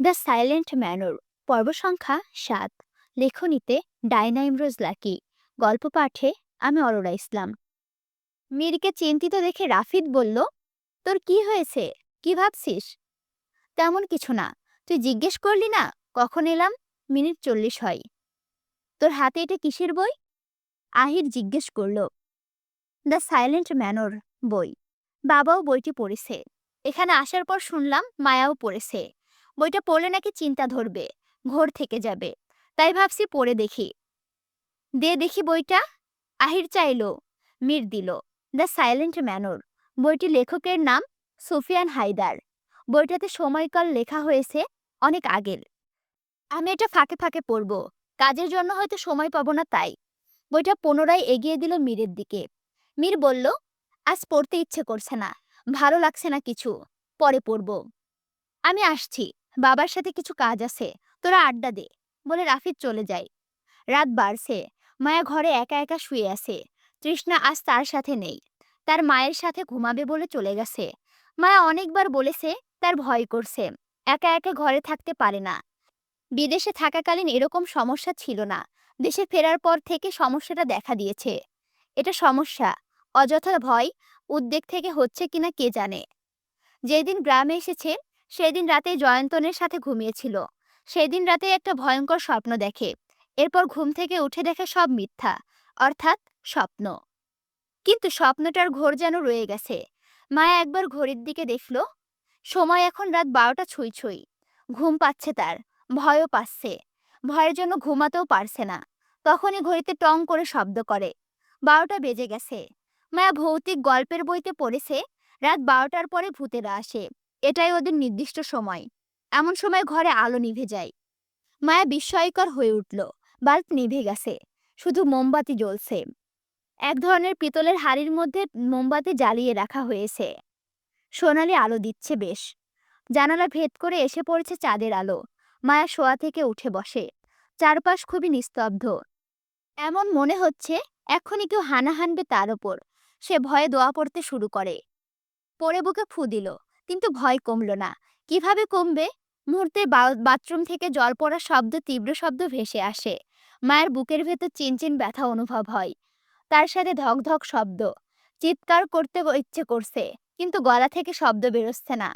The silent manor, পর্ব সংখ্যা সাত। লেখনীতে ডায়না ইমরোজ লাকি। গল্প পাঠে আমি অরোরা ইসলাম। মীরকে চিন্তিত দেখে রাফিদ বলল, তোর কি হয়েছে? কি ভাবছিস? তেমন কিছু না। তুই জিজ্ঞেস করলি না, কখন এলাম? মিনিট চল্লিশ হয়। তোর হাতে এটা কিসের বই? আহির জিজ্ঞেস করল, দ্য সাইলেন্ট ম্যানর বই। বাবাও বইটি পড়েছে। এখানে আসার পর শুনলাম মায়াও পড়েছে। বইটা পড়লে নাকি চিন্তা ধরবে, ঘোর থেকে যাবে। তাই ভাবছি পড়ে দেখি। দে দেখি বইটা। আহির চাইলো, মির দিল, দ্য সাইলেন্ট ম্যানর। বইটি লেখকের নাম সুফিয়ান হায়দার। বইটাতে সময়কাল লেখা হয়েছে অনেক আগের। আমি এটা ফাঁকে ফাঁকে পড়ব। কাজের জন্য হয়তো সময় পাবো না তাই। বইটা পুনরায় এগিয়ে দিল মীরের দিকে। মীর বলল, আজ পড়তে ইচ্ছে করছে না। ভালো লাগছে না কিছু। পরে পড়ব। আমি আসছি। বাবার সাথে কিছু কাজ আছে, তোরা আড্ডা দে, বলে রাফিদ চলে যায়। রাত বাড়ছে, মায়া ঘরে একা একা শুয়ে আছে, তৃষ্ণা আজ তার সাথে নেই, তার মায়ের সাথে ঘুমাবে বলে চলে গেছে। মায়া অনেকবার বলেছে তার ভয় করছে, একা একা ঘরে থাকতে পারে না। বিদেশে থাকাকালীন এরকম সমস্যা ছিল না, দেশে ফেরার পর থেকে সমস্যাটা দেখা দিয়েছে। এটা সমস্যা, অযথা ভয়, উদ্বেগ থেকে হচ্ছে কিনা কে জানে। যেদিন গ্রামে এসেছে সেদিন রাতে জয়ন্তনের সাথে ঘুমিয়েছিল। সেদিন রাতে একটা ভয়ঙ্কর স্বপ্ন দেখে। এরপর ঘুম থেকে উঠে দেখে সব মিথ্যা, অর্থাৎ স্বপ্ন। কিন্তু স্বপ্নটার ঘোর যেন রয়ে গেছে। মায়া একবার ঘড়ির দিকে দেখল, সময় এখন রাত বারোটা ছুঁই ছুঁই। ঘুম পাচ্ছে তার, ভয়ও পাচ্ছে। ভয়ের জন্য ঘুমাতেও পারছে না। তখনই ঘড়িতে টং করে শব্দ করে, বারোটা বেজে গেছে। মায়া ভৌতিক গল্পের বইতে পড়েছে, রাত বারোটার পরে ভূতেরা আসে। এটাই ওদের নির্দিষ্ট সময়। এমন সময় ঘরে আলো নিভে যায়। মায়া বিস্ময়কর হয়ে উঠল। বাল্ব নিভে গেছে। শুধু মোমবাতি জ্বলছে। এক ধরনের পিতলের হাড়ির মধ্যে মোমবাতি জ্বালিয়ে রাখা হয়েছে। সোনালি আলো দিচ্ছে বেশ। জানালা ভেদ করে এসে পড়েছে চাঁদের আলো। মায়া শোয়া থেকে উঠে বসে। চারপাশ খুবই নিস্তব্ধ। এমন মনে হচ্ছে এক্ষুনি কেউ হানা হানবে তার ওপর। সে ভয়ে দোয়া পড়তে শুরু করে। পরে বুকে ফু দিল। কিন্তু ভয় কমল না। কীভাবে কমবে? মুহূর্তে বাথরুম থেকে জল পড়ার শব্দ তীব্র শব্দ ভেসে আসে। মায়ের বুকের ভেতর চিনচিন ব্যথা অনুভব হয়। তার সাথে ধক ধক শব্দ। চিৎকার করতে ইচ্ছে করছে, কিন্তু গলা থেকে শব্দ বেরোচ্ছে না।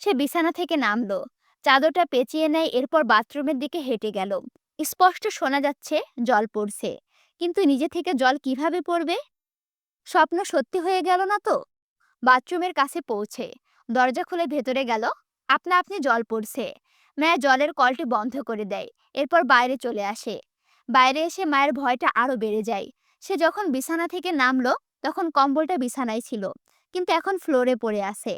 সে বিছানা থেকে নামলো। চাদরটা পেঁচিয়ে নেয়, এরপর বাথরুমের দিকে হেঁটে গেল। স্পষ্ট শোনা যাচ্ছে, জল পড়ছে। কিন্তু নিজে থেকে জল কীভাবে পড়বে? স্বপ্ন সত্যি হয়ে গেল না তো? বাথরুমের কাছে পৌঁছে। দরজা খুলে ভেতরে গেল। আপনা আপনি জল পড়ছে। মায়া জলের কলটি বন্ধ করে দেয়। এরপর বাইরে চলে আসে। বাইরে এসে মায়ের ভয়টা আরও বেড়ে যায়। সে যখন বিছানা থেকে নামলো, তখন কম্বলটা বিছানায় ছিল, কিন্তু এখন ফ্লোরে পড়ে আছে।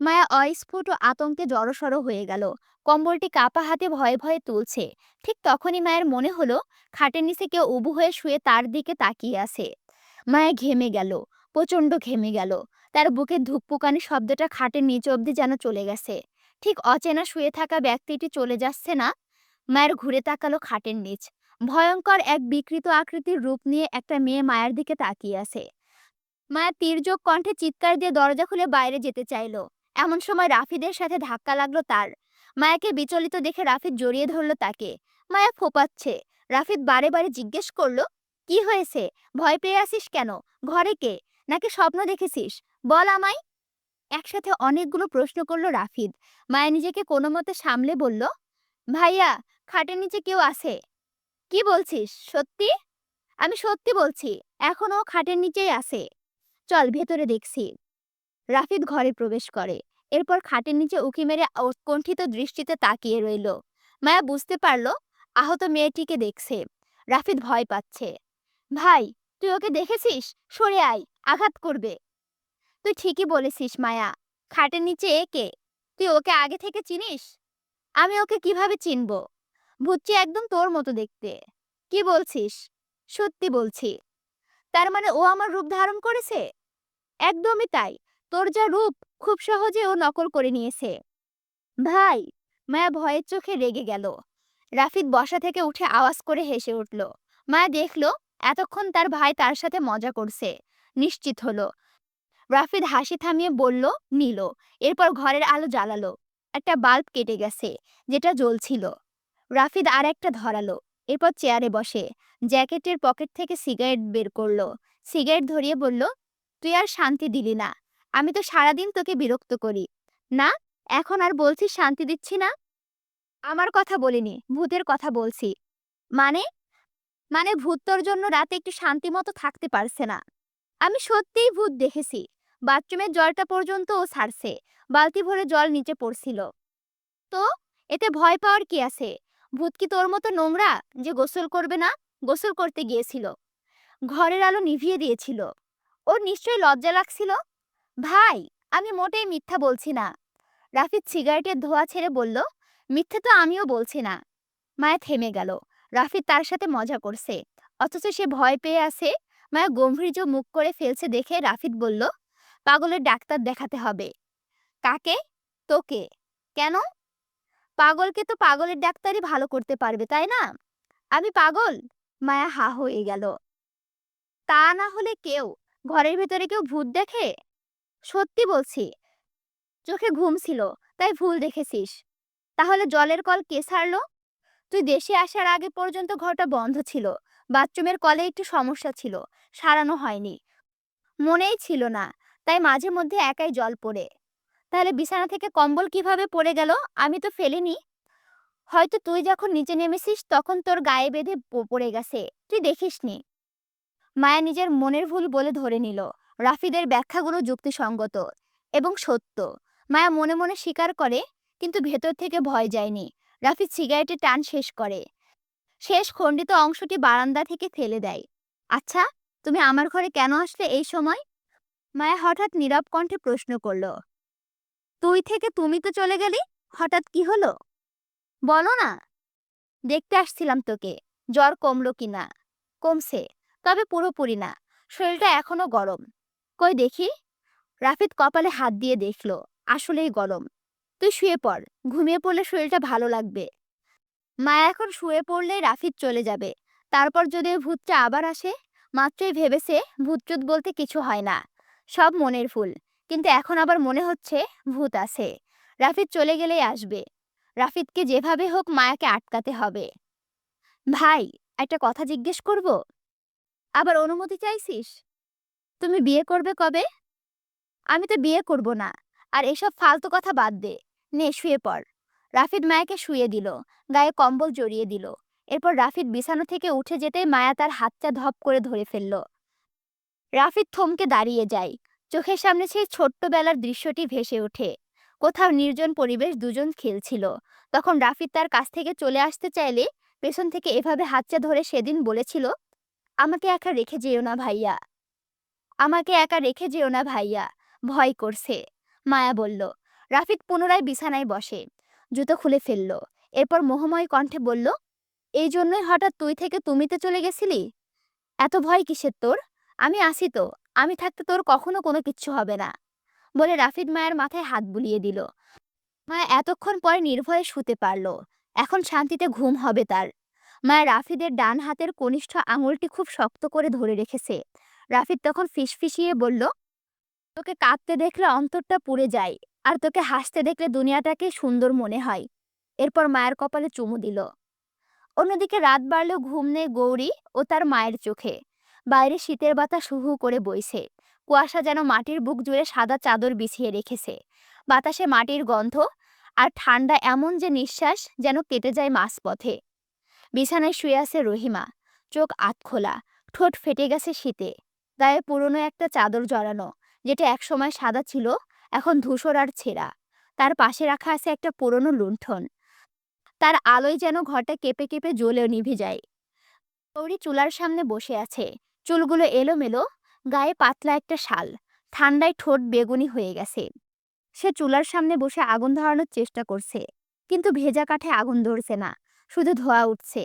মায়া অস্ফুট ও আতঙ্কে জড়সড় হয়ে গেল। কম্বলটি কাপা হাতে ভয়ে ভয়ে তুলছে। ঠিক তখনই মায়ের মনে হলো, খাটের নিচে কেউ উবু হয়ে শুয়ে তার দিকে তাকিয়ে আছে। মায়া ঘেমে গেল, প্রচণ্ড ঘেমে গেল। তার বুকে ধুকপুকানি শব্দটা খাটের নিচ অবধি যেন চলে গেছে। ঠিক অচেনা শুয়ে থাকা ব্যক্তিটি চলে যাচ্ছে না। মায়ের ঘুরে তাকালো খাটের নিচ। ভয়ঙ্কর এক বিকৃত আকৃতির রূপ নিয়ে একটা মেয়ে মায়ের দিকে তাকিয়ে আছে। মায়া তীর্যক কণ্ঠে চিৎকার দিয়ে দরজা খুলে বাইরে যেতে চাইল। এমন সময় রাফিদের সাথে ধাক্কা লাগল তার। মায়াকে বিচলিত দেখে রাফিদ জড়িয়ে ধরলো তাকে। মায়া ফোপাচ্ছে। রাফিদ বারে বারে জিজ্ঞেস করল, কি হয়েছে? ভয় পেয়ে আসিস কেন? ঘরে কে? নাকি স্বপ্ন দেখেছিস? বল আমায়। একসাথে অনেকগুলো প্রশ্ন করল রাফিদ। মায়া নিজেকে কোনো মতে সামলে বলল, ভাইয়া, খাটের নিচে কেউ আছে? কি বলছিস? সত্যি? আমি সত্যি বলছি এখনও খাটের নিচেই আছে। চল ভেতরে দেখছি। রাফিদ ঘরে প্রবেশ করে। এরপর খাটের নিচে উকি মেরে উৎকণ্ঠিত দৃষ্টিতে তাকিয়ে রইল। মায়া বুঝতে পারল, আহত মেয়েটিকে দেখছে। রাফিদ ভয় পাচ্ছে। ভাই তুই ওকে দেখেছিস? সরে আয়, আঘাত করবে। তুই ঠিকই বলেছিস, মায়া। খাটের নিচে একে। তুই ওকে আগে থেকে চিনিস? আমি ওকে কীভাবে চিনব? ভুচ্চি একদম তোর মতো দেখতে। কি বলছিস? সত্যি বলছি। তার মানে ও আমার রূপ ধারণ করেছে? একদমই তাই। তোর যা রূপ, খুব সহজে ও নকল করে নিয়েছে। ভাই, মায়া ভয়ের চোখে রেগে গেল। রাফিদ বসা থেকে উঠে আওয়াজ করে হেসে উঠল। মায়া দেখল এতক্ষণ তার ভাই তার সাথে মজা করছে। নিশ্চিত হলো। রাফিদ হাসি থামিয়ে বলল, নিল। এরপর ঘরের আলো জ্বালালো। একটা বাল্ব কেটে গেছে, যেটা জ্বলছিল। রাফিদ আর একটা ধরালো। এরপর চেয়ারে বসে, জ্যাকেটের পকেট থেকে সিগারেট বের করল। সিগারেট ধরিয়ে বলল, তুই আর শান্তি দিলি না। আমি তো সারাদিন তোকে বিরক্ত করি। না, এখন আর বলছি শান্তি দিচ্ছি না। আমার কথা বলিনি, ভূতের কথা বলছি। মানে মানে ভূত তোর জন্য রাতে একটু শান্তি মতো থাকতে পারছে না। আমি সত্যিই ভূত দেখেছি। বাথরুমের জলটা পর্যন্ত ও ছাড়ছে বালতি ভরে জল নিচে পড়ছিল। তো, এতে ভয় পাওয়ার কি আছে? ভূত কি তোর মতো নোংরা যে গোসল করবে না? গোসল করতে গিয়েছিল। ঘরের আলো নিভিয়ে দিয়েছিল। ওর নিশ্চয়ই লজ্জা লাগছিল? ভাই, আমি মোটেই মিথ্যা বলছি না। রাফিদ সিগারেটের ধোয়া ছেড়ে বলল, মিথ্যে তো আমিও বলছি না। মায়া থেমে গেল। রাফিদ তার সাথে মজা করছে। অথচ সে ভয় পেয়ে আছে। মায়া গম্ভীর্য মুখ করে ফেলছে দেখে রাফিদ বলল, পাগলের ডাক্তার দেখাতে হবে। কাকে? তোকে। কেন? পাগলকে তো পাগলের ডাক্তারই ভালো করতে পারবে, তাই না? আমি পাগল? মায়া হা হয়ে গেল। তা না হলে কেউ? ঘরের ভেতরে কেউ ভূত দেখে? সত্যি বলছি। চোখে ঘুম ছিল, তাই ভুল দেখেছিস। তাহলে জলের কল কে ছাড়লো তুই দেশে আসার আগে পর্যন্ত ঘরটা বন্ধ ছিল। বাথরুমের কলে একটু সমস্যা ছিল, সারানো হয়নি। মনেই ছিল না, তাই মাঝে মধ্যে একাই জল পড়ে। তাহলে বিছানা থেকে কম্বল কীভাবে পড়ে গেল? আমি তো ফেলিনি। হয়তো তুই যখন নিচে নেমেছিস তখন তোর গায়ে বেঁধে পড়ে গেছে। তুই দেখিসনি। মায়া নিজের মনের ভুল বলে ধরে নিল। রাফিদের ব্যাখ্যাগুলো যুক্তিসঙ্গত এবং সত্য। মায়া মনে মনে স্বীকার করে, কিন্তু ভেতর থেকে ভয় যায়নি। রাফিদ সিগারেটের টান শেষ করে। শেষ খণ্ডিত অংশটি বারান্দা থেকে ফেলে দেয়। আচ্ছা তুমি আমার ঘরে কেন আসলে এই সময়? মায়া হঠাৎ নীরব কণ্ঠে প্রশ্ন করল। তুই থেকে তুমি তো চলে গেলি? হঠাৎ কি হলো? বলো না। দেখতে আসছিলাম তোকে। জ্বর কমলো কি না? কমছে, তবে পুরোপুরি না। শরীরটা এখনও গরম। কই দেখি? রাফিদ কপালে হাত দিয়ে দেখল, আসলেই গরম। তুই শুয়ে পড়। ঘুমিয়ে পড়লে শরীরটা ভালো লাগবে। মা এখন শুয়ে পড়লে রাফিদ চলে যাবে। তারপর যদি ভূতটা আবার আসে, মাত্রই ভেবেছে ভূতচুত বলতে কিছু হয় না। সব মনের ফুল কিন্তু এখন আবার মনে হচ্ছে ভূত আছে। রাফিদ চলে গেলেই আসবে। রাফিদকে যেভাবে হোক মায়াকে আটকাতে হবে। ভাই, একটা কথা জিজ্ঞেস করব? আবার অনুমতি চাইছিস? তুমি বিয়ে করবে কবে? আমি তো বিয়ে করব না। আর এসব ফালতু কথা বাদ দে। নে, শুয়ে পড়। রাফিদ মায়াকে শুয়ে দিল, গায়ে কম্বল জড়িয়ে দিল। এরপর রাফিদ বিছানো থেকে উঠে যেতেই মায়া তার হাতটা ধপ করে ধরে ফেলল। রাফিদ থমকে দাঁড়িয়ে যায়। চোখের সামনে সেই ছোট্টবেলার দৃশ্যটি ভেসে ওঠে। কোথাও নির্জন পরিবেশ দুজন খেলছিল। তখন রাফিদ তার কাছ থেকে চলে আসতে চাইলে পেছন থেকে এভাবে হাতচা ধরে সেদিন বলেছিল, আমাকে একা রেখে যেও না ভাইয়া। আমাকে একা রেখে যেও না ভাইয়া। ভয় করছে। মায়া বলল রাফিদ পুনরায় বিছানায় বসে, জুতো খুলে ফেলল। এরপর মোহময় কণ্ঠে বলল, এই জন্যই হঠাৎ তুই থেকে তুমিতে চলে গেছিলি? এত ভয় কিসের তোর? আমি আসি তো, আমি থাকতে তোর কখনো কোনো কিচ্ছু হবে না। বলে রাফিদ মায়ের মাথায় হাত বুলিয়ে দিল। মায়া এতক্ষণ পরে নির্ভয়ে শুতে পারল, এখন শান্তিতে ঘুম হবে তার। মায়া রাফিদের ডান হাতের কনিষ্ঠ আঙুলটি খুব শক্ত করে ধরে রেখেছে। রাফিদ তখন ফিসফিসিয়ে বলল, তোকে কাঁদতে দেখলে অন্তরটা পুড়ে যায় আর তোকে হাসতে দেখলে দুনিয়াটাকে সুন্দর মনে হয়। এরপর মায়ের কপালে চুমু দিল। অন্যদিকে রাত বাড়লেও ঘুম নেই গৌরী ও তার মায়ের চোখে। বাইরে শীতের বাতাস হু হু করে বইছে। কুয়াশা যেন মাটির বুক জুড়ে সাদা চাদর বিছিয়ে রেখেছে। বাতাসে মাটির গন্ধ আর ঠান্ডা এমন যে নিঃশ্বাস যেন কেটে যায় মাঝপথে। বিছানায় শুয়ে আছে রহিমা। চোখ আতখোলা ঠোঁট ফেটে গেছে শীতে। গায়ে পুরনো একটা চাদর জড়ানো, যেটা একসময় সাদা ছিল এখন ধূসর আর ছেঁড়া। তার পাশে রাখা আছে একটা পুরনো লুণ্ঠন। তার আলোয় যেন ঘরটা কেঁপে কেঁপে জ্বলেও নিভে যায়। গৌরী চুলার সামনে বসে আছে। চুলগুলো এলোমেলো, গায়ে পাতলা একটা শাল। ঠান্ডায় ঠোঁট বেগুনি হয়ে গেছে। সে চুলার সামনে বসে আগুন ধরানোর চেষ্টা করছে। কিন্তু ভেজা কাঠে আগুন ধরছে না, শুধু ধোয়া উঠছে।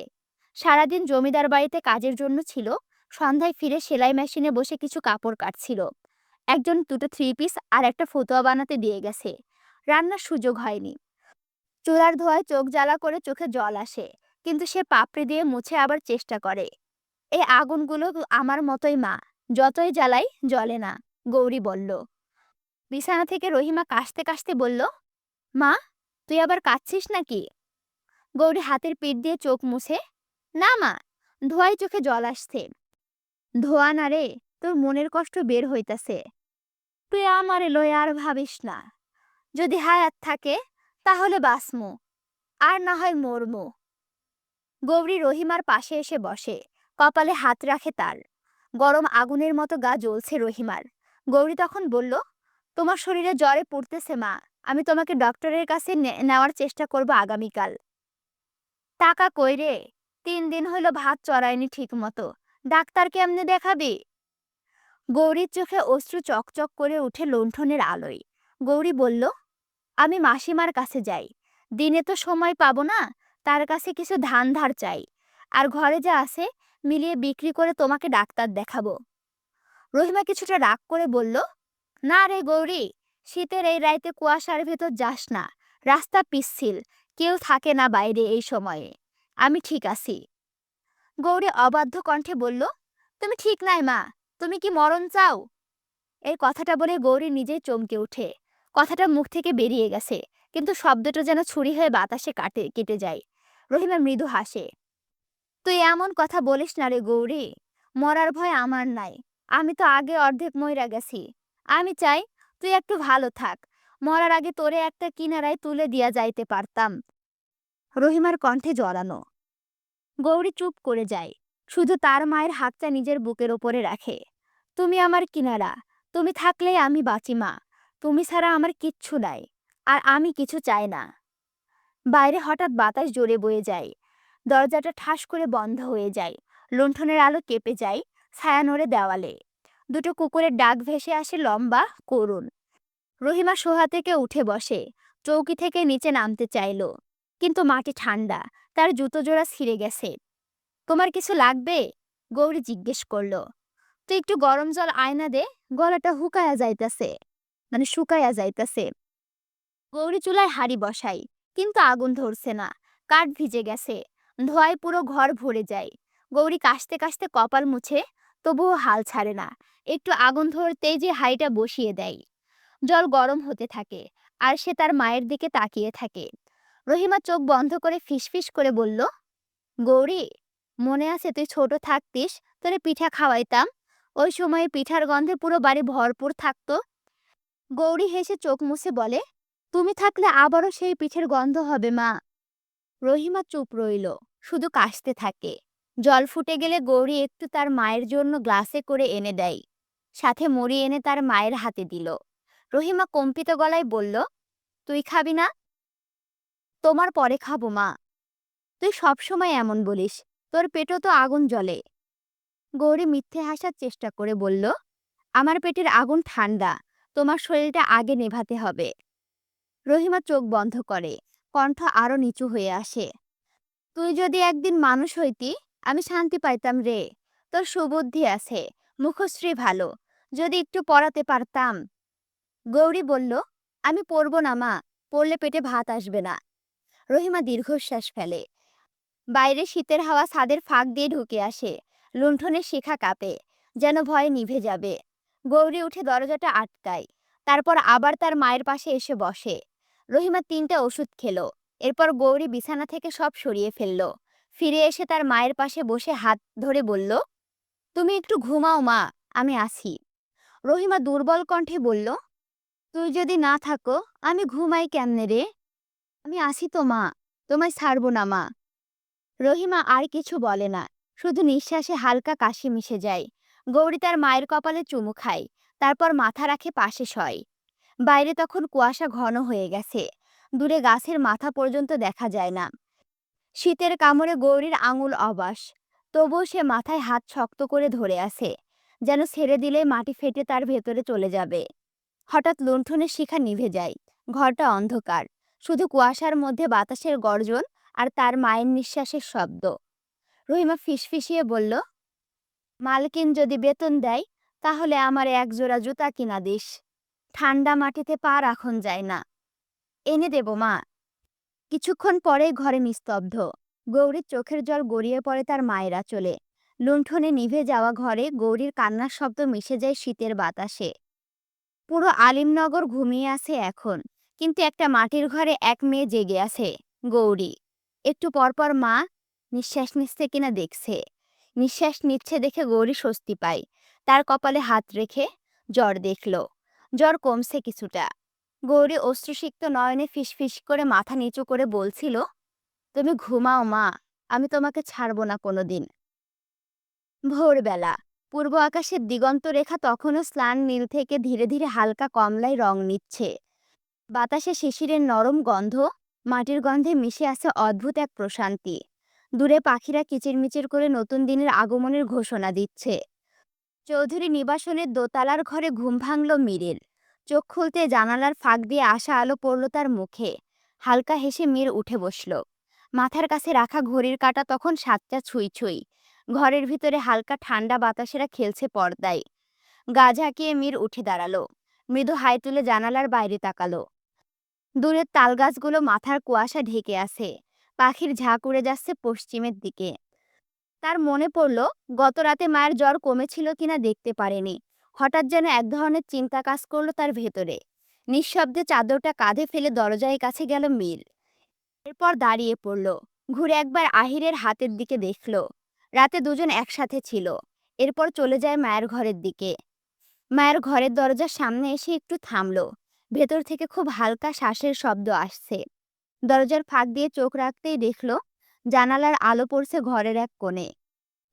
সারাদিন জমিদার বাড়িতে কাজের জন্য ছিল, সন্ধ্যায় ফিরে সেলাই মেশিনে বসে কিছু কাপড় কাটছিল। একজন দুটো থ্রি পিস আর একটা ফতুয়া বানাতে দিয়ে গেছে। রান্নার সুযোগ হয়নি। চুলার ধোয়ায় চোখ জ্বালা করে চোখে জল আসে, কিন্তু সে পাপড়ি দিয়ে মুছে আবার চেষ্টা করে। এই আগুনগুলো আমার মতোই মা, যতই জ্বালাই জ্বলে না গৌরী বলল। বিছানা থেকে রহিমা কাশতে কাশতে বলল, মা, তুই আবার কাঁদছিস নাকি? গৌরী হাতের পিঠ দিয়ে চোখ মুছে, না মা ধোয়াই চোখে জল আসছে। ধোয়া না রে, তোর মনের কষ্ট বের হইতাছে। তুই আমারে লয়ে আর ভাবিস না। যদি হায়াত থাকে, তাহলে বাসমু আর না হয় মরমু। গৌরী রহিমার পাশে এসে বসে, কপালে হাত রাখে তার। গরম আগুনের মতো গা জ্বলছে রহিমার। গৌরী তখন বলল, তোমার শরীরে জ্বরে পড়তেছে মা, আমি তোমাকে ডক্টরের কাছে নেওয়ার চেষ্টা করব আগামীকাল। টাকা কই রে? তিন দিন হইল ভাত চড়ায়নি ঠিক মতো ডাক্তার কেমনে দেখাবি? গৌরীর চোখে অশ্রু চকচক করে উঠে লণ্ঠনের আলোয়। গৌরী বলল, আমি মাসিমার কাছে যাই। দিনে তো সময় পাবো না, তার কাছে কিছু ধান ধার চাই। আর ঘরে যা আছে, মিলিয়ে বিক্রি করে তোমাকে ডাক্তার দেখাবো। রহিমা কিছুটা রাগ করে বলল, না রে গৌরী, শীতের এই রাইতে কুয়াশার ভেতর যাস না। রাস্তা পিচ্ছিল, কেউ থাকে না বাইরে এই সময়ে। আমি ঠিক আছি। গৌরী অবাধ্য কণ্ঠে বলল, তুমি ঠিক নাই মা তুমি কি মরণ চাও? এই কথাটা বলে গৌরী নিজেই চমকে উঠে কথাটা মুখ থেকে বেরিয়ে গেছে, কিন্তু শব্দটা যেন ছুরি হয়ে বাতাসে কাটে, কেটে যায়। রহিমা মৃদু হাসে, তুই এমন কথা বলিস না রে গৌরী। মরার ভয় আমার নাই। আমি তো আগে অর্ধেক ময়রা গেছি। আমি চাই তুই একটু ভালো থাক। মরার আগে তোরে একটা কিনারায় তুলে দিয়া যাইতে পারতাম। রহিমার কণ্ঠে জড়ানো। গৌরী চুপ করে যায়। শুধু তার মায়ের হাতটা নিজের বুকের ওপরে রাখে। তুমি আমার কিনারা, তুমি থাকলেই আমি বাঁচি মা, তুমি ছাড়া আমার কিচ্ছু নাই, আর আমি কিছু চাই না। বাইরে হঠাৎ বাতাস জোরে বয়ে যায়। দরজাটা ঠাস করে বন্ধ হয়ে যায়। লুণ্ঠনের আলো কেঁপে যায় ছায়া নড়ে দেওয়ালে। দুটো কুকুরের ডাক ভেসে আসে লম্বা, করুণ। রহিমা সোহা থেকে উঠে বসে, চৌকি থেকে নিচে নামতে চাইল। কিন্তু মাটি ঠান্ডা তার জুতো জোড়া ছিঁড়ে গেছে। তোমার কিছু লাগবে? গৌরী জিজ্ঞেস করল। তুই একটু গরম জল আয়না দে, গলাটা হুকায়া যাইতাছে। মানে শুকায়া যাইতাছে। গৌরী চুলায় হাড়ি বসাই কিন্তু আগুন ধরছে না। কাঠ ভিজে গেছে। ধোয়ায় পুরো ঘর ভরে যায়। গৌরী কাশতে কাশতে কপাল মুছে, তবুও হাল ছাড়ে না। একটু আগুন ধরতেই যে হাঁড়িটা বসিয়ে দেয়। জল গরম হতে থাকে, আর সে তার মায়ের দিকে তাকিয়ে থাকে। রহিমা চোখ বন্ধ করে ফিসফিস করে বলল, গৌরী মনে আছে তুই ছোট থাকতিস, তোরে পিঠা খাওয়াইতাম। ওই সময়ে পিঠার গন্ধে পুরো বাড়ি ভরপুর থাকতো। গৌরী হেসে চোখ মুছে বলে, তুমি থাকলে আবারও সেই পিঠের গন্ধ হবে, মা। রহিমা চুপ রইল, শুধু কাশতে থাকে। জল ফুটে গেলে গৌরী একটু তার মায়ের জন্য গ্লাসে করে এনে দেয়। সাথে মুড়ি এনে তার মায়ের হাতে দিল। রহিমা কম্পিত গলায় বলল, তুই খাবি না? তোমার পরে খাব, মা। তুই সবসময় এমন বলিস। তোর পেটও তো আগুন জ্বলে। গৌরী মিথ্যে হাসার চেষ্টা করে বলল, আমার পেটের আগুন ঠান্ডা, তোমার শরীরটা আগে নেভাতে হবে রহিমা চোখ বন্ধ করে, কণ্ঠ আরও নিচু হয়ে আসে, তুই যদি একদিন মানুষ হইতি, আমি শান্তি পাইতাম রে। তোর সুবুদ্ধি আছে, মুখশ্রী ভালো, যদি একটু পড়াতে পারতাম গৌরী বলল, আমি পড়ব না মা, পড়লে পেটে ভাত আসবে না রহিমা দীর্ঘশ্বাস ফেলে বাইরে শীতের হাওয়া ছাদের ফাঁক দিয়ে ঢুকে আসে লুণ্ঠনের শিখা কাঁপে, যেন ভয়ে নিভে যাবে। গৌরী উঠে দরজাটা আটকায়, তারপর আবার তার মায়ের পাশে এসে বসে। রহিমা তিনটা ওষুধ খেলো, এরপর গৌরী বিছানা থেকে সব সরিয়ে ফেলল। ফিরে এসে তার মায়ের পাশে বসে হাত ধরে বলল, তুমি একটু ঘুমাও মা, আমি আছি। রহিমা দুর্বল কণ্ঠে বলল, তুই যদি না থাকো, আমি ঘুমাই কেমনে রে? আমি আসি তো মা, তোমায় ছাড়বো না মা। রহিমা আর কিছু বলে না। শুধু নিঃশ্বাসে হালকা কাশি মিশে যায়। গৌরী তার মায়ের কপালে চুমু খায়, তারপর মাথা রাখে পাশে শয়। বাইরে তখন কুয়াশা ঘন হয়ে গেছে। দূরে গাছের মাথা পর্যন্ত দেখা যায় না। শীতের কামড়ে গৌরীর আঙুল অবাস তবুও সে মাথায় হাত শক্ত করে ধরে আছে, যেন ছেড়ে দিলে মাটি ফেটে তার ভেতরে চলে যাবে। হঠাৎ লুণ্ঠনের শিখা নিভে যায়। ঘরটা অন্ধকার। শুধু কুয়াশার মধ্যে বাতাসের গর্জন আর তার মায়ের নিঃশ্বাসের শব্দ। রহিমা ফিসফিসিয়ে বলল, মালকিন যদি বেতন দেয়, তাহলে আমার এক জোড়া জুতা কিনা দিস। ঠান্ডা মাটিতে পা রাখন যায় না। এনে দেব, মা। কিছুক্ষণ পরেই ঘরে নিস্তব্ধ। গৌরীর চোখের জল গড়িয়ে পড়ে তার মায়েরা চলে। লুণ্ঠনে নিভে যাওয়া ঘরে গৌরীর কান্নার শব্দ মিশে যায় শীতের বাতাসে। পুরো আলিমনগর ঘুমিয়ে আছে এখন, কিন্তু একটা মাটির ঘরে এক মেয়ে জেগে আছে, গৌরী। একটু পরপর মা নিঃশ্বাস নিচ্ছে কিনা দেখছে। নিঃশ্বাস নিচ্ছে দেখে গৌরী স্বস্তি পায়। তার কপালে হাত রেখে জ্বর দেখল। জ্বর কমছে কিছুটা। গৌরী অশ্রুসিক্ত নয়নে ফিসফিস করে মাথা নিচু করে বলছিল, তুমি ঘুমাও মা, আমি তোমাকে ছাড়ব না কোনোদিন। ভোরবেলা। পূর্ব আকাশের দিগন্ত রেখা তখনও স্নান নীল থেকে ধীরে ধীরে হালকা কমলায় রং নিচ্ছে। বাতাসে শিশিরের নরম গন্ধ মাটির গন্ধে মিশে আছে অদ্ভুত এক প্রশান্তি। দূরে পাখিরা কিচিরমিচির করে নতুন দিনের আগমনের ঘোষণা দিচ্ছে। চৌধুরী নিবাসনের দোতলার ঘরে ঘুম ভাঙল মীরের। চোখ খুলতে জানালার ফাঁক দিয়ে আসা আলো পড়ল তার মুখে। হালকা হেসে মীর উঠে বসল। মাথার কাছে রাখা ঘড়ির কাঁটা তখন সাতটা ছুঁই ছুঁই। ঘরের ভিতরে হালকা ঠান্ডা বাতাসেরা খেলছে পর্দায়। গা ঝাঁকিয়ে মীর উঠে দাঁড়াল। মৃদু হাই তুলে জানালার বাইরে তাকালো। দূরের তালগাছগুলো মাথার কুয়াশা ঢেকে আছে। পাখির ঝাঁক উড়ে যাচ্ছে পশ্চিমের দিকে। তার মনে পড়ল গত রাতে মায়ের জ্বর কমেছিল কিনা দেখতে পারেনি। হঠাৎ যেন এক ধরনের চিন্তা কাজ করল তার ভেতরে। নিঃশব্দে চাদরটা কাঁধে ফেলে দরজায় কাছে গেল মীর। এরপর দাঁড়িয়ে পড়ল। ঘুরে একবার আহিরের হাতের দিকে দেখল। রাতে দুজন একসাথে ছিল। এরপর চলে যায় মায়ের ঘরের দিকে। মায়ের ঘরের দরজার সামনে এসে একটু থামলো। ভেতর থেকে খুব হালকা শ্বাসের শব্দ আসছে। দরজার ফাঁক দিয়ে চোখ রাখতেই দেখল, জানালার আলো পড়ছে ঘরের এক কোণে।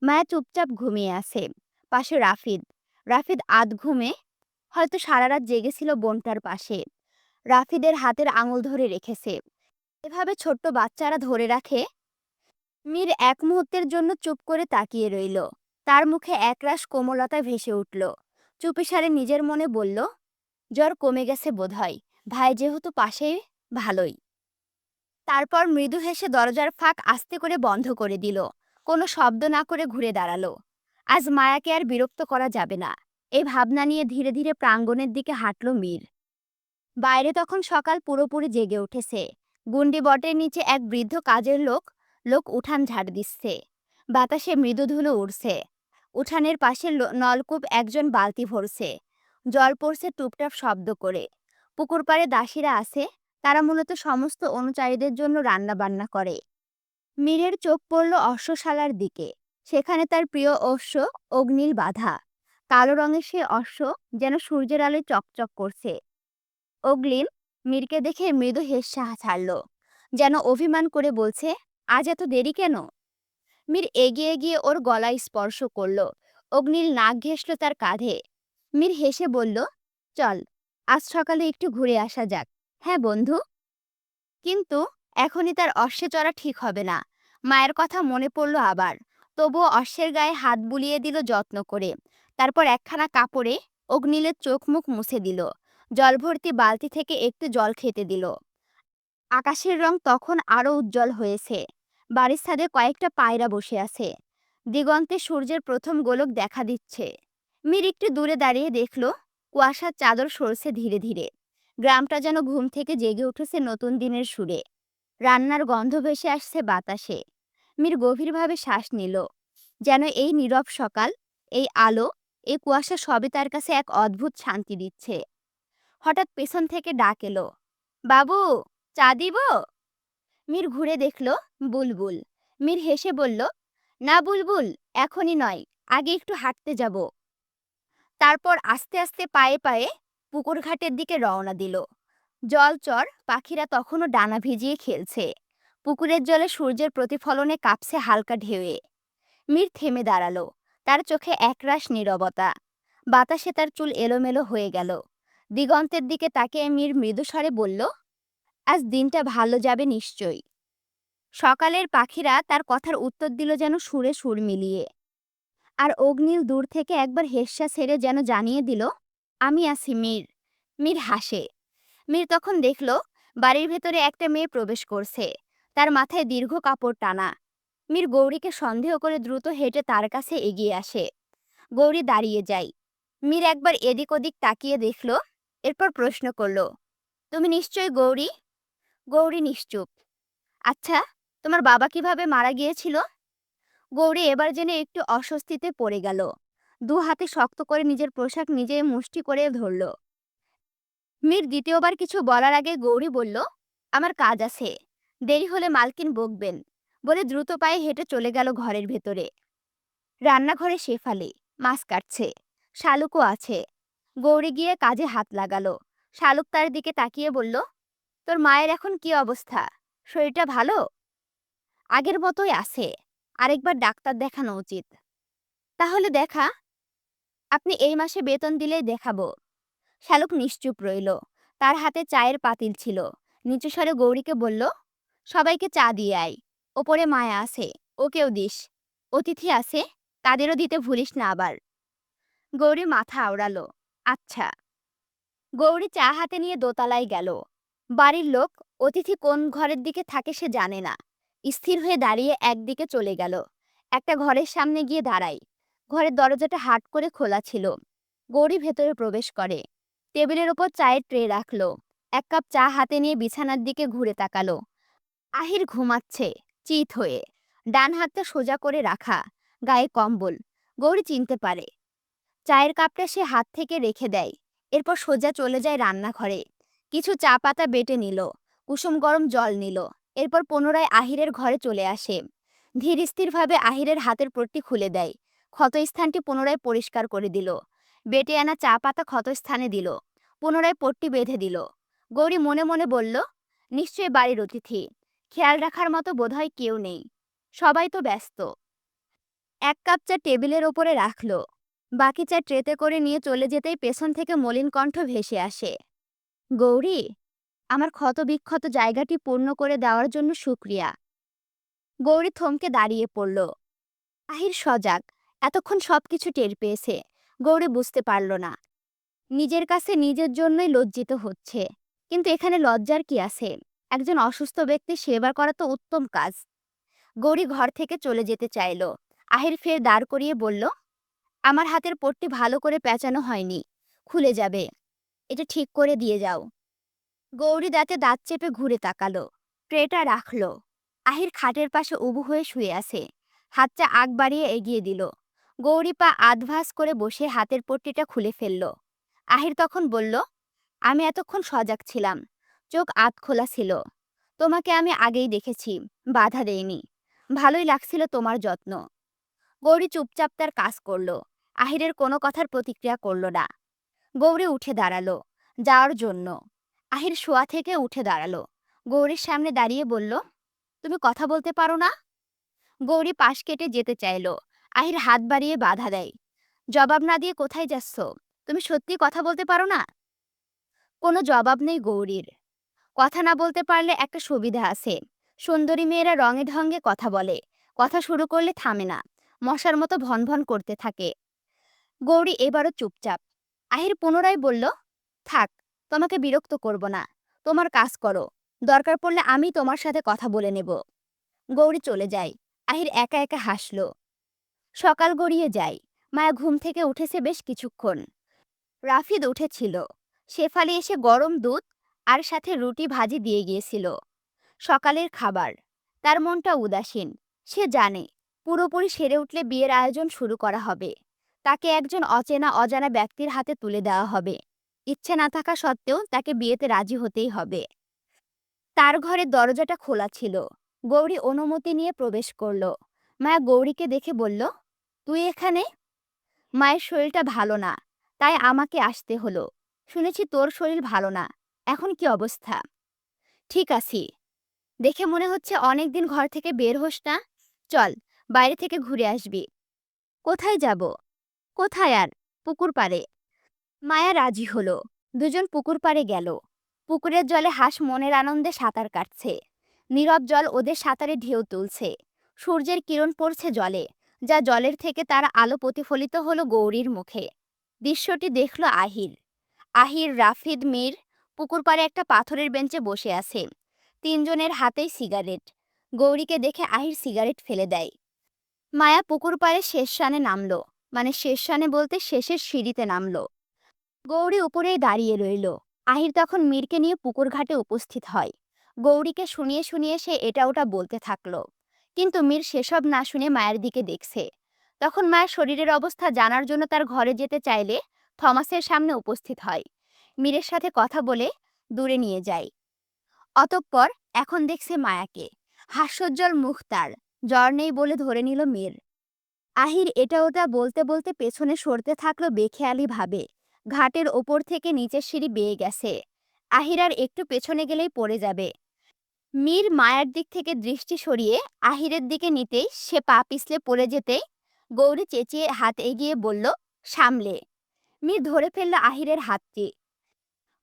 মায়া চুপচাপ ঘুমিয়ে আছে। পাশে রাফিদ। রাফিদ আধ ঘুমে, হয়তো সারা রাত জেগেছিল বোনটার পাশে। রাফিদের হাতের আঙুল ধরে রেখেছে। এভাবে ছোট্ট বাচ্চারা ধরে রাখে? মীর এক মুহূর্তের জন্য চুপ করে তাকিয়ে রইল। তার মুখে একরাশ কোমলতা ভেসে উঠল। চুপিসারে নিজের মনে বলল জ্বর কমে গেছে বোধহয়। ভাই যেহেতু পাশেই ভালোই। তারপর মৃদু হেসে দরজার ফাঁক আস্তে করে বন্ধ করে দিল। কোনো শব্দ না করে ঘুরে দাঁড়াল। আজ মায়াকে আর বিরক্ত করা যাবে না। এই ভাবনা নিয়ে ধীরে ধীরে প্রাঙ্গণের দিকে হাঁটল মীর। বাইরে তখন সকাল পুরোপুরি জেগে উঠেছে। গুন্ডি বটের নিচে এক বৃদ্ধ কাজের লোক লোক উঠান ঝাড় দিচ্ছে। বাতাসে মৃদু ধুলো উড়ছে। উঠানের পাশে নলকূপ একজন বালতি ভরছে। জল পড়ছে টুপটাপ শব্দ করে। পুকুর পাড়ে দাসীরা আছে, তারা মূলত সমস্ত অনুচারীদের জন্য রান্না বান্না করে। মীরের চোখ পড়ল অশ্বশালার দিকে। সেখানে তার প্রিয় অশ্ব অগ্নিল বাধা। কালো রঙের সে অশ্ব যেন সূর্যের আলোয় চকচক করছে। অগ্লিন মীরকে দেখে মৃদু হেসা ছাড়ল, যেন অভিমান করে বলছে, আজ এত দেরি কেন? মীর এগিয়ে গিয়ে ওর গলায় স্পর্শ করল। অগ্নিল নাক ঘেঁষল তার কাঁধে। মীর হেসে বলল, চল, আজ সকালে একটু ঘুরে আসা যাক। হ্যাঁ বন্ধু? কিন্তু এখনই তার অশ্বে চড়া ঠিক হবে না। মায়ের কথা মনে পড়ল আবার। তবুও অশ্বের গায়ে হাত বুলিয়ে দিল যত্ন করে। তারপর একখানা কাপড়ে অগ্নিলের চোখ মুখ মুছে দিল। জলভর্তি বালতি থেকে একটু জল খেতে দিল। আকাশের রং তখন আরও উজ্জ্বল হয়েছে। বাড়ির ছাদে কয়েকটা পায়রা বসে আছে। দিগন্তে সূর্যের প্রথম গোলক দেখা দিচ্ছে। মীর একটু দূরে দাঁড়িয়ে দেখল, কুয়াশার চাদর সরছে ধীরে ধীরে। গ্রামটা যেন ঘুম থেকে জেগে উঠেছে নতুন দিনের সুরে। রান্নার গন্ধ ভেসে আসছে বাতাসে। মীর গভীরভাবে শ্বাস নিল। যেন এই নীরব সকাল, এই আলো, এই কুয়াশা সবে তার কাছে এক অদ্ভুত শান্তি দিচ্ছে। হঠাৎ পেছন থেকে ডাক এলো, বাবু, চা দিব? মীর ঘুরে দেখল, বুলবুল। মীর হেসে বলল, না বুলবুল, এখনই নয়, আগে একটু হাঁটতে যাব। তারপর আস্তে আস্তে পায়ে পায়ে পুকুর ঘাটের দিকে রওনা দিল। জলচর, পাখিরা তখনও ডানা ভিজিয়ে খেলছে। পুকুরের জলে সূর্যের প্রতিফলনে কাঁপছে হালকা ঢেউয়ে। মীর থেমে দাঁড়াল। তার চোখে একরাশ নীরবতা। বাতাসে তার চুল এলোমেলো হয়ে গেল। দিগন্তের দিকে তাকে মীর মৃদুস্বরে বলল, আজ দিনটা ভালো যাবে নিশ্চয়ই। সকালের পাখিরা তার কথার উত্তর দিল যেন সুরে সুর মিলিয়ে। আর অগ্নিল দূর থেকে একবার হেস্যা ছেড়ে যেন জানিয়ে দিল, আমি আছি মীর মীর হাসে। মীর তখন দেখল, বাড়ির ভেতরে একটা মেয়ে প্রবেশ করছে। তার মাথায় দীর্ঘ কাপড় টানা। মীর গৌরীকে সন্দেহ করে দ্রুত হেঁটে তার কাছে এগিয়ে আসে। গৌরী দাঁড়িয়ে যায়। মীর একবার এদিক ওদিক তাকিয়ে দেখল, এরপর প্রশ্ন করল, তুমি নিশ্চয়ই গৌরী? গৌরী নিশ্চুপ আচ্ছা তোমার বাবা কীভাবে মারা গিয়েছিল? গৌরী এবার যেন একটু অস্বস্তিতে পড়ে গেল। দু হাতে শক্ত করে নিজের পোশাক নিজে মুষ্টি করে ধরল। মীর দ্বিতীয়বার কিছু বলার আগে গৌরী বলল, আমার কাজ আছে। দেরি হলে মালকিন বকবেন। বলে দ্রুত পায়ে হেঁটে চলে গেল ঘরের ভেতরে। রান্নাঘরে শেফালি, মাছ কাটছে, শালুকও আছে। গৌরী গিয়ে কাজে হাত লাগালো। শালুক তার দিকে তাকিয়ে বলল, তোর মায়ের এখন কি অবস্থা? শরীরটা ভালো? আগের মতোই আছে। আরেকবার ডাক্তার দেখানো উচিত। তাহলে দেখা, আপনি এই মাসে বেতন দিলেই দেখাবো। শালুক নিশ্চুপ রইল, তার হাতে চায়ের পাতিল ছিল। নিচু স্বরে গৌরীকে বলল, সবাইকে চা দিয়ে আয়, ওপরে মায়া আছে, ওকেও দিস। অতিথি আছে, তাদেরও দিতে ভুলিস না আবার। গৌরী মাথা আওড়ালো আচ্ছা। গৌরী চা হাতে নিয়ে দোতলায় গেল। বাড়ির লোক, অতিথি কোন ঘরের দিকে থাকে সে জানে না। স্থির হয়ে দাঁড়িয়ে একদিকে চলে গেল। একটা ঘরের সামনে গিয়ে দাঁড়াই। ঘরের দরজাটা হাট করে খোলা ছিল। গৌরী ভেতরে প্রবেশ করে। টেবিলের ওপর চায়ের ট্রে রাখল। এক কাপ চা হাতে নিয়ে বিছানার দিকে ঘুরে তাকালো। আহির ঘুমাচ্ছে, চিত হয়ে। ডান হাতটা সোজা করে রাখা, গায়ে কম্বল। গৌরী চিনতে পারে। চায়ের কাপটা সে হাত থেকে রেখে দেয়। এরপর সোজা চলে যায় রান্নাঘরে। কিছু চা পাতা বেটে নিল। কুসুম গরম জল নিল। এরপর পুনরায় আহিরের ঘরে চলে আসে। ধীর স্থিরভাবে আহিরের হাতের পট্টি খুলে দেয়। ক্ষতস্থানটি পুনরায় পরিষ্কার করে দিল। বেটে আনা চা পাতা ক্ষতস্থানে দিল। পুনরায় পট্টি বেঁধে দিল। গৌরী মনে মনে বলল নিশ্চয়ই বাড়ির অতিথি। খেয়াল রাখার মতো বোধহয় কেউ নেই। সবাই তো ব্যস্ত এক কাপ চা টেবিলের ওপরে রাখল। বাকি চা ট্রেতে করে নিয়ে চলে যেতেই পেছন থেকে মলিন কণ্ঠ ভেসে আসে, গৌরী আমার ক্ষত বিক্ষত জায়গাটি পূর্ণ করে দেওয়ার জন্য শুক্রিয়া। গৌরী থমকে দাঁড়িয়ে পড়ল। আহির সজাগ, এতক্ষণ সবকিছু টের পেয়েছে। গৌরী বুঝতে পারল না। নিজের কাছে নিজের জন্যই লজ্জিত হচ্ছে। কিন্তু এখানে লজ্জার কি আছে? একজন অসুস্থ ব্যক্তি সেবা করা তো উত্তম কাজ। গৌরী ঘর থেকে চলে যেতে চাইল। আহির ফের দাঁড় করিয়ে বলল, আমার হাতের পট্টি ভালো করে পেঁচানো হয়নি। খুলে যাবে। এটা ঠিক করে দিয়ে যাও। গৌরী দাঁতে দাঁত চেপে ঘুরে তাকালো। ট্রেটা রাখল। আহির খাটের পাশে উবু হয়ে শুয়ে আছে। হাতটা আগ বাড়িয়ে এগিয়ে দিল। গৌরী পা আধভাস করে বসে হাতের পট্টিটা খুলে ফেলল। আহির তখন বলল, আমি এতক্ষণ সজাগ ছিলাম। চোখ আধ খোলা ছিল। তোমাকে আমি আগেই দেখেছি। বাধা দেইনি। ভালোই লাগছিল তোমার যত্ন। গৌরী চুপচাপ তার কাজ করল। আহিরের কোনো কথার প্রতিক্রিয়া করল না। গৌরী উঠে দাঁড়াল যাওয়ার জন্য। আহির শোয়া থেকে উঠে দাঁড়াল। গৌরীর সামনে দাঁড়িয়ে বলল, তুমি কথা বলতে পারো না? গৌরী পাশ কেটে যেতে চাইল। আহির হাত বাড়িয়ে বাধা দেয়, জবাব না দিয়ে কোথায় যাচ্ছ? তুমি সত্যি কথা বলতে পারো না? কোনো জবাব নেই গৌরীর। কথা না বলতে পারলে একটা সুবিধা আছে। সুন্দরী মেয়েরা রঙে ঢঙ্গে কথা বলে। কথা শুরু করলে থামে না। মশার মতো ভনভন করতে থাকে। গৌরী এবারও চুপচাপ। আহির পুনরায় বলল, থাক তোমাকে বিরক্ত করব না। তোমার কাজ করো। দরকার পড়লে আমি তোমার সাথে কথা বলে নেব। গৌরী চলে যায়। আহির একা একা হাসল। সকাল গড়িয়ে যায়। মায়া ঘুম থেকে উঠেছে বেশ কিছুক্ষণ। রাফিদ উঠেছিল। শেফালি এসে গরম দুধ আর সাথে রুটি ভাজি দিয়ে গিয়েছিল। সকালের খাবার। তার মনটা উদাসীন। সে জানে, পুরোপুরি সেরে উঠলে বিয়ের আয়োজন শুরু করা হবে। তাকে একজন অচেনা অজানা ব্যক্তির হাতে তুলে দেওয়া হবে। ইচ্ছে না থাকা সত্ত্বেও তাকে বিয়েতে রাজি হতেই হবে। তার ঘরের দরজাটা খোলা ছিল। গৌরী অনুমতি নিয়ে প্রবেশ করল। মায়া গৌরীকে দেখে বলল, তুই এখানে? মায়ের শরীরটা ভালো না, তাই আমাকে আসতে হলো। শুনেছি তোর শরীর ভালো না। এখন কি অবস্থা? ঠিক আছি। দেখে মনে হচ্ছে অনেকদিন ঘর থেকে বের হোস না। চল, বাইরে থেকে ঘুরে আসবি। কোথায় যাব? কোথায় আর? পুকুর পাড়ে। মায়া রাজি হলো। দুজন পুকুর পাড়ে গেল। পুকুরের জলে হাঁস মনের আনন্দে সাঁতার কাটছে। নীরব জল ওদের সাঁতারে ঢেউ তুলছে। সূর্যের কিরণ পড়ছে জলে, যা জলের থেকে তার আলো প্রতিফলিত হলো গৌরীর মুখে। দৃশ্যটি দেখল আহির। আহির, রাফিদ, মীর পুকুর পাড়ে একটা পাথরের বেঞ্চে বসে আছে। তিনজনের হাতেই সিগারেট। গৌরীকে দেখে আহির সিগারেট ফেলে দেয়। মায়া পুকুর পাড়ে শেষ সানে নামলো। মানে শেষ সানে বলতে শেষের সিঁড়িতে নামলো। গৌরী উপরেই দাঁড়িয়ে রইল। আহির তখন মীরকে নিয়ে পুকুর ঘাটে উপস্থিত হয়। গৌরীকে শুনিয়ে শুনিয়ে সে এটা ওটা বলতে থাকল। কিন্তু মীর সেসব না শুনে মায়ের দিকে দেখছে। তখন মায়ের শরীরের অবস্থা জানার জন্য তার ঘরে যেতে চাইলে থমাসের সামনে উপস্থিত হয়। মীরের সাথে কথা বলে দূরে নিয়ে যায়। অতঃপর এখন দেখছে মায়াকে। হাস্যোজ্জ্বল মুখ তার। জ্বর নেই বলে ধরে নিল মীর। আহির এটা ওটা বলতে বলতে পেছনে সরতে থাকল বেখেয়ালি ভাবে ঘাটের ওপর থেকে নিচের সিঁড়ি বেয়ে গেছে। আহিরার একটু পেছনে গেলেই পড়ে যাবে। মীর মায়ার দিক থেকে দৃষ্টি সরিয়ে আহিরের দিকে নিতেই সে পা পিছলে পড়ে যেতে গৌরী চেঁচিয়ে হাত এগিয়ে বলল, সামলে। মীর ধরে ফেলল আহিরের হাতটি।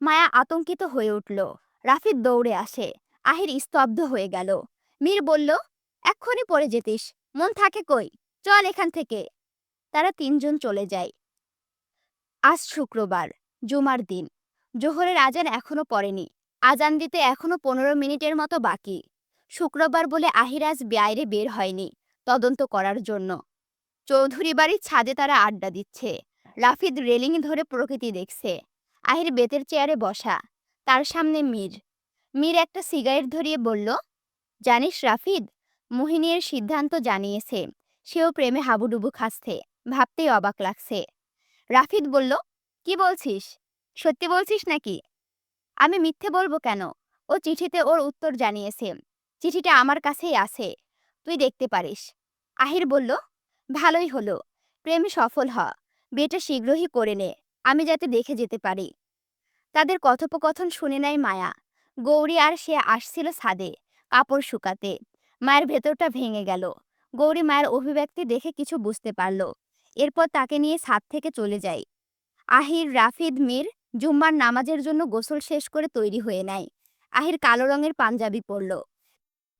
মায়া আতঙ্কিত হয়ে উঠল। রাফিদ দৌড়ে আসে। আহির স্তব্ধ হয়ে গেল। মীর বলল, এক্ষুনি পড়ে যেতিস। মন থাকে কই? চল এখান থেকে। তারা তিনজন চলে যায়। আজ শুক্রবার, জুমার দিন। জোহরের আজান এখনও পড়েনি। আজান দিতে এখনও পনেরো মিনিটের মতো বাকি। শুক্রবার বলে আহিরাজ বাইরে বের হয়নি তদন্ত করার জন্য। চৌধুরী বাড়ির ছাদে তারা আড্ডা দিচ্ছে। রাফিদ রেলিং ধরে প্রকৃতি দেখছে। আহির বেতের চেয়ারে বসা। তার সামনে মীর। মীর একটা সিগারেট ধরিয়ে বলল, জানিস রাফিদ, মোহিনীর সিদ্ধান্ত জানিয়েছে। সেও প্রেমে হাবুডুবু খাচ্ছে। ভাবতেই অবাক লাগছে। রাফিদ বলল, কি বলছিস? সত্যি বলছিস নাকি? আমি মিথ্যে বলব কেন? ও চিঠিতে ওর উত্তর জানিয়েছে। চিঠিটা আমার কাছেই আছে। তুই দেখতে পারিস। আহির বলল, ভালোই হলো। প্রেম সফল হ। বিয়েটা শীঘ্রই করে নে। আমি যাতে দেখে যেতে পারি। তাদের কথোপকথন শুনে নেয় মায়া। গৌরী আর সে আসছিল ছাদে, কাপড় শুকাতে। মায়ের ভেতরটা ভেঙে গেল। গৌরী মায়ের অভিব্যক্তি দেখে কিছু বুঝতে পারল। এরপর তাকে নিয়ে ছাদ থেকে চলে যায় আহির, রাফিদ, মীর জুম্মার নামাজের জন্য গোসল শেষ করে তৈরি হয়ে নেয়। আহির কালো রঙের পাঞ্জাবি পরল।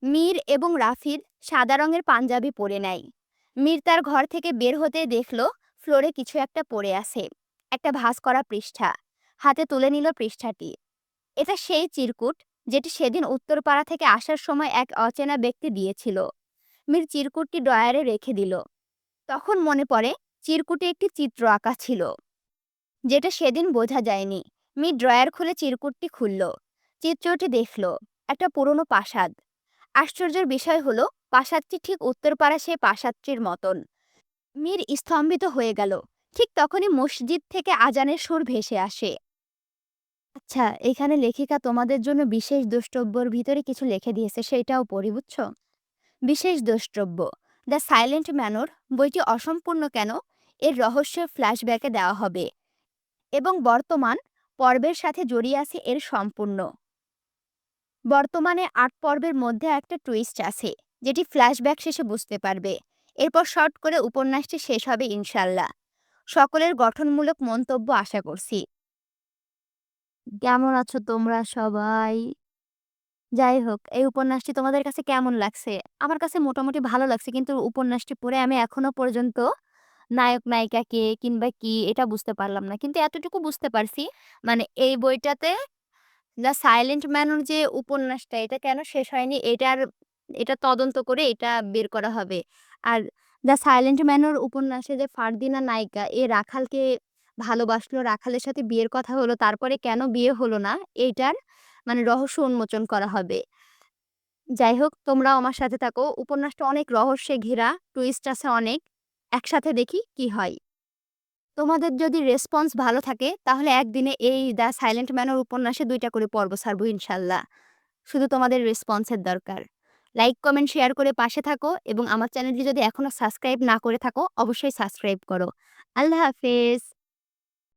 মীর এবং রাফিদ সাদা রঙের পাঞ্জাবি পরে নেয়। মীর তার ঘর থেকে বের হতে দেখল ফ্লোরে কিছু একটা পড়ে আছে। একটা ভাঁজ করা পৃষ্ঠা। হাতে তুলে নিল পৃষ্ঠাটি। এটা সেই চিরকুট যেটি সেদিন উত্তরপাড়া থেকে আসার সময় এক অচেনা ব্যক্তি দিয়েছিল। মীর চিরকুটটি ড্রয়ারে রেখে দিল। তখন মনে পড়ে চিরকুটে একটি চিত্র আঁকা ছিল, যেটা সেদিন বোঝা যায়নি। মীর ড্রয়ার খুলে চিরকুটটি খুলল, চিত্রটি দেখল, একটা পুরনো প্রাসাদ। আশ্চর্যের বিষয় হলো, প্রাসাদটি ঠিক উত্তরপাড়া সেই প্রাসাদটির মতন। মীর স্তম্ভিত হয়ে গেল, ঠিক তখনই মসজিদ থেকে আজানের সুর ভেসে আসে। আচ্ছা এখানে লেখিকা তোমাদের জন্য বিশেষ দ্রষ্টব্যর ভিতরে কিছু লিখে দিয়েছে, সেটাও পড়ি, বুঝছ? বিশেষ দ্রষ্টব্য দ্য সাইলেন্ট ম্যানর বইটি অসম্পূর্ণ কেন? এর রহস্য ফ্ল্যাশব্যাকে দেওয়া হবে। এবং বর্তমান পর্বের সাথে জড়িয়ে আছে এর সম্পূর্ণ। বর্তমানে আট পর্বের মধ্যে একটা টুইস্ট আছে, যেটি ফ্ল্যাশব্যাক শেষে বুঝতে পারবে। এরপর শর্ট করে উপন্যাসটি শেষ হবে ইনশাল্লাহ সকলের গঠনমূলক মন্তব্য আশা করছি। কেমন আছো তোমরা সবাই? যাই হোক, এই উপন্যাসটি তোমাদের কাছে কেমন লাগছে? আমার কাছে মোটামুটি ভালো লাগছে, কিন্তু উপন্যাসটি পড়ে আমি এখনও পর্যন্ত নায়ক, নায়িকা কে কিংবা কি এটা বুঝতে পারলাম না। কিন্তু এতটুকু বুঝতে পারছি মানে এই বইটাতে দ্য সাইলেন্ট ম্যানর যে উপন্যাসটা, এটা কেন শেষ হয়নি এটার এটা তদন্ত করে এটা বের করা হবে। আর দ্য সাইলেন্ট ম্যানর উপন্যাসে যে ফারদিনা নায়িকা, এ রাখালকে ভালোবাসলো, রাখালের সাথে বিয়ের কথা হলো, তারপরে কেন বিয়ে হলো না, এইটার মানে রহস্য উন্মোচন করা হবে। যাই হোক তোমরাও আমার সাথে থাকো। উপন্যাসটা অনেক রহস্যে ঘেরা টুইস্ট আছে অনেক। একসাথে দেখি কি হয়। তোমাদের যদি রেসপন্স ভালো থাকে, তাহলে একদিনে এই দ্য সাইলেন্ট ম্যানর উপন্যাসে দুইটা করে পর্ব ছাড়বো ইনশাল্লাহ। শুধু তোমাদের রেসপন্সের দরকার। লাইক কমেন্ট শেয়ার করে পাশে থাকো এবং আমার চ্যানেলটি যদি এখনও সাবস্ক্রাইব না করে থাকো, অবশ্যই সাবস্ক্রাইব করো। আল্লাহ হাফেজ!